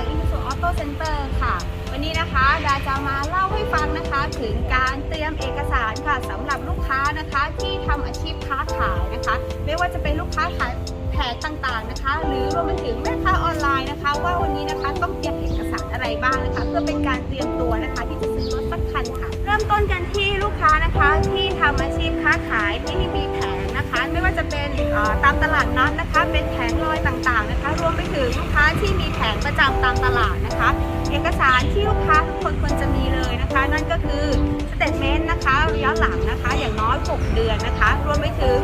ากอินสุออโต้เซ็นเตอร์ค่ะ วันนี้นะคะดาจะมาเล่าให้ฟังนะคะ ถึงการเตรียมเอกสารค่ะสำหรับลูกค้านะคะที่ทำอาชีพค้าขายนะคะ ไม่ว่าจะเป็นลูกค้าขายแผงต่างๆนะคะ หรือรวมไปถึงแม่ค้าออนไลน์นะคะ ว่าวันนี้นะคะต้องเตรียมเอกสารอะไรบ้างนะคะ เพื่อเป็นการเตรียมตัวนะคะ ที่จะซื้อรถสักคันค่ะ เริ่มต้นกันที่ลูกค้านะคะที่ทำอาชีพค้าขายที่มีแผงนะคะ ไม่ว่าจะเป็นตามตลาดนัดนะคะ เป็นแผงลอยต่าง ถึงลูกค้าที่มีแผงประจำตามตลาดนะคะ เอกสารที่ลูกค้าทุกคนควรจะมีเลยนะคะ นั่นก็คือสเตทเมนต์นะคะระยะหลังนะคะ อย่างน้อย 6 เดือนนะคะ รวมไปถึง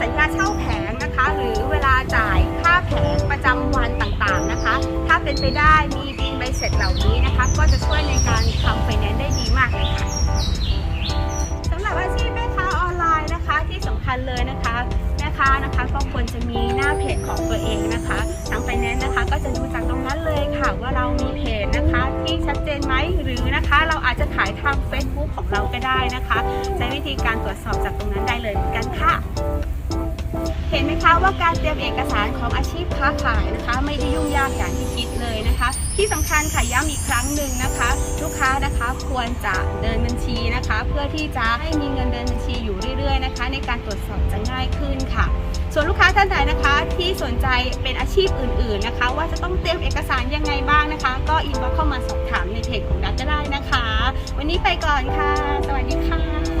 สัญญาเช่าแผงนะคะ หรือเวลาจ่ายค่าแผงประจำวันต่างๆนะคะ ถ้าเป็นไปได้มีบินใบเสร็จเหล่านี้นะคะ ก็จะช่วยในการทำไฟแนนซ์ได้ดีมากเลยค่ะสำหรับอาชีพแม่ค้าออนไลน์นะคะที่สำคัญเลยนะคะแม่ค้านะคะก็ควรจะมีหน้าเพจของตัวเอง รือนะคะเราอาจจะขายทาง Facebook ของเราก็ได้นะคะใช้วิธีการตรวจสอบจากตรงนั้นได้เลยเหมือนกันค่ะ เห็นไหมคะว่าการเตรียมเอกสารของอาชีพค้าขายนะคะ ไม่ได้ยุ่งยากอย่างที่คิดเลยนะคะ ที่สำคัญค่ะย้ำอีกครั้งหนึ่งนะคะ ลูกค้านะคะควรจะเดินบัญชีนะคะ เพื่อที่จะให้มีเงินเดินบัญชีอยู่เรื่อย ๆนะคะ ในการตรวจสอบจะง่ายขึ้นค่ะส่วนลูกค้าท่านใดนะคะ ที่สนใจเป็นอาชีพอื่น ๆนะคะ ว่าจะต้องเตรียมเอกสารยังไงบ้างนะคะ ก็อิน ไปก่อนค่ะ สวัสดีค่ะ